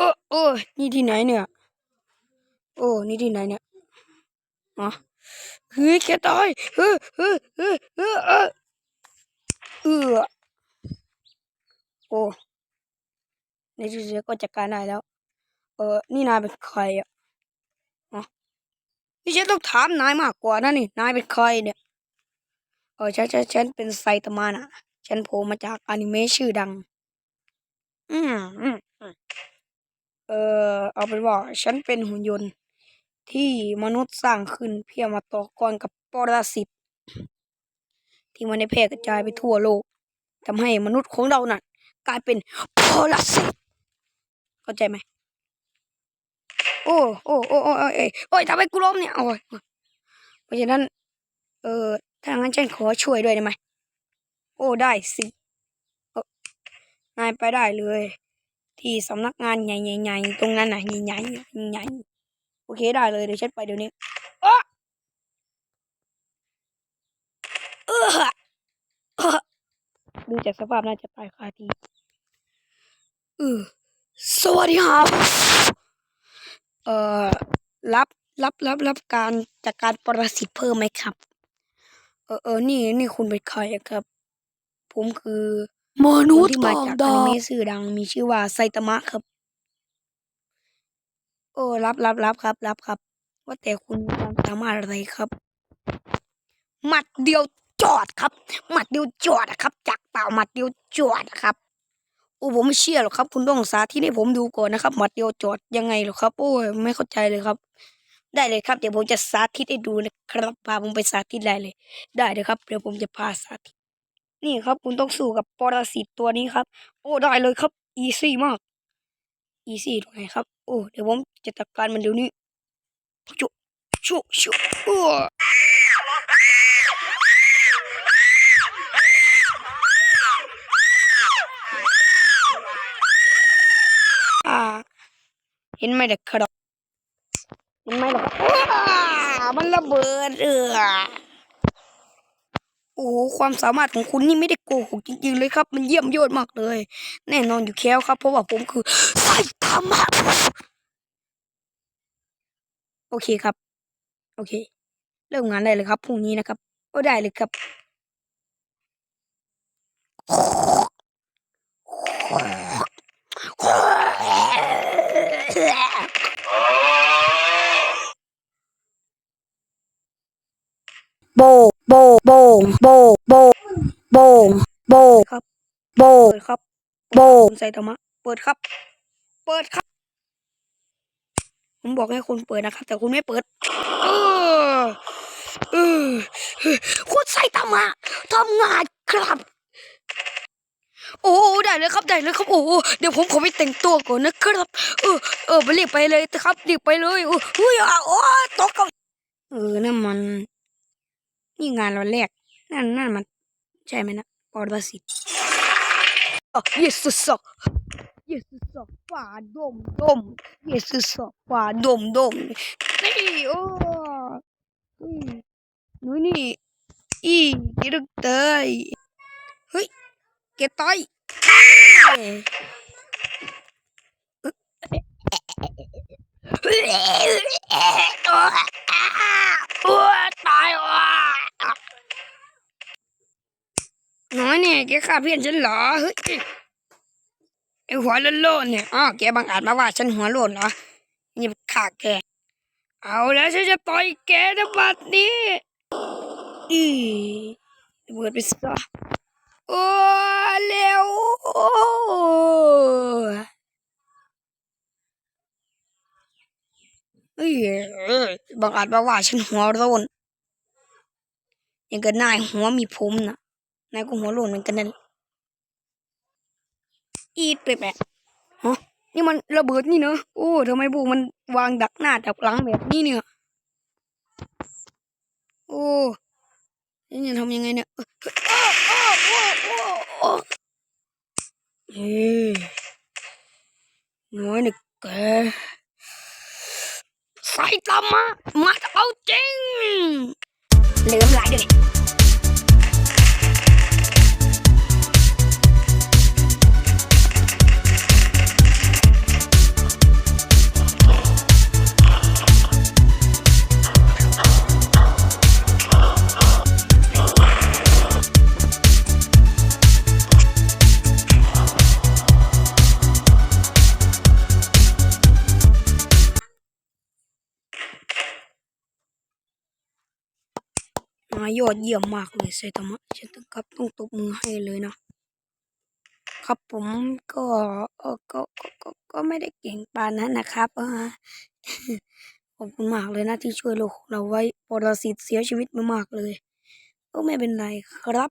ออเออนี่ที่ไหนเนี่ย โอ้ นี่ที่ไหนเนี่ยอ๋อเฮ้ยแกตายเออเออเออเออเออเออโอ้ในที่สุดก็จัดการได้แล้ว เออ นี่นายเป็นใครอะอ๋อนี่ฉันต้องถามนายมากกว่านะนี่ นายเป็นใครเนี่ย เออฉันฉันฉันเป็นไซตามะนะฉันโผล่มาจากอนิเมะชื่อดัง อืมอืมอืม เออเอาเป็นว่า ฉันเป็นหุ่นยนต์ที่มนุษย์สร้างขึ้นเพื่อมาต่อกรกับปรสิตที่มันได้แพร่กระจายไปทั่วโลกทำให้มนุษย์ของเรานั้นกลายเป็นปรสิตเข้าใจไหมโอ้โอ้โอ้โอ้โอ้เอ้ยโอ้ยทำไมกูล้มเนี่ยโอ้ยเพราะฉะนั้น เออถ้างั้นฉันขอช่วยด้วยได้ไหมโอ้ได้สินายไปได้เลย ที่สำนักงานใหญ่ๆๆตรงนั้นน่ะใหญ่ๆใหญ่ๆโอเคได้เลยเดี๋ยวฉันไปเดี๋ยวนี้เออดูจากสภาพน่าจะตายคาที่เออสวัสดีครับ เอ่อ รับ รับ รับ รับการจากการประสิตเพิ่มไหมครับ เออเออนี่ นี่คุณเป็นใครครับ ผมคือ มคนุนษย์ที่มาต่างจากอดานิวเมะชื่อดังมีชื่อว่าไซตามะครับ โอ้รับรับรับครับ รับครับ ว่าแต่คุณมีความสามารถอะไรครับ หมัดเดียวจอดครับ หมัดเดียวจอดอะครับ จากเปล่าหมัดเดียวจอดอะครับโอ้ผมไม่เชื่อหรอกครับ คุณต้องสาธิตให้ผมดูก่อนนะครับ หมัดเดียวจอดยังไงหรอครับ โอ้ยไม่เข้าใจเลยครับ ได้เลยครับ เดี๋ยวผมจะสาธิตให้ดูนะครับพาผมไปสาธิตได้เลย ได้เลยครับ เดี๋ยวผมจะพาสาธิต นี่ครับ คุณต้องสู้กับปรสิตตัวนี้ครับ โอ้ได้เลยครับอีซี่มากอีซี่ตรงไหนครับ โอ้เดี๋ยวผมจะจัดการมันเดี๋ยวนี้ชุชุชุอ้ออ่าเห็นไหมเด็กครับเห็นไหมล่ะอ้ามันระเบิดเออ อ้โหความสามารถของคุณนี่ไม่ได้โกหกจริงๆเลยครับ มันเยี่ยมยอดมากเลย แน่นอนอยู่แค้วครับ เพราะว่าผมคือไซตามะโอเคครับ โอเค เริ่มงานได้เลยครับพรุ่งนี้นะครับก็ได้เลยครับ โบโบโบโบโบโบโบครับโบเปิดครับโบกคุณไซตามะเปิดครับ เปิดครับ ผมบอกให้คุณเปิดนะครับ แต่คุณไม่เปิดเออเออคุณไซตามะทำงานครับ โอ้ได้เลยครับได้เลยครับโอ้เดี๋ยวผมขอไปแต่งตัวก่อนนะครับ เออเออไปรีบไปเลยครับรีบไปเลยโอ้ยโอ้ตกกับเออนั่นมัน นี่งานวันแรก นั่นนั่นมัน ใช่ไหมนะปอดสิตอ๋อเยสุสอกเยสุสอกฝาดมดมเยสุสอกฝาดมดมนี่โอ้ยหนูนี่อีกิรึกเตยเฮ้ยแกตายโอ้ตายว่ะน้อยเนี่ย แกฆ่าเพื่อนฉันเหรอเฮ้ยไอหัวโลนเนี่ยอ้าวแกบังอาจมาว่าฉันหัวโลนเหรอนี่ฆ่าแก เอาแล้วฉันจะต่อยแกนะบัดนี้อีเบิดไปซะโอ้เร็วโอ้เฮ้ยบังอาจมาว่าฉันหัวโลนยังกับนายหัวมีผมนะ นายก็หัวโลนเหมือนกันนั่นแหละอีดไปแปะฮะนี่มันระเบิดนี่เนอะโอ้ทำไมบูมันวางดักหน้าดักหลังแบบนี้เนี่ย โอ้แล้วจะทำยังไงเนี่ยเอ้ยอ้าวอ้าวอ้าวอ้าวอ้าวเฮ้ยน้อยนี่แกใส่ตามมามาเอาจริงายอดเยี่ยมมากเลยไซตามะฉันต้องครับต้องตบมือให้เลยนะครับผมก็ก็ก็ก็ไม่ได้เก่งปานนั้นนะครับขอบคุณมากเลยนะที่ช่วยโลกของเราไว้ปรสิตเสียชีวิตมามากเลย ก็ไม่เป็นไรครับ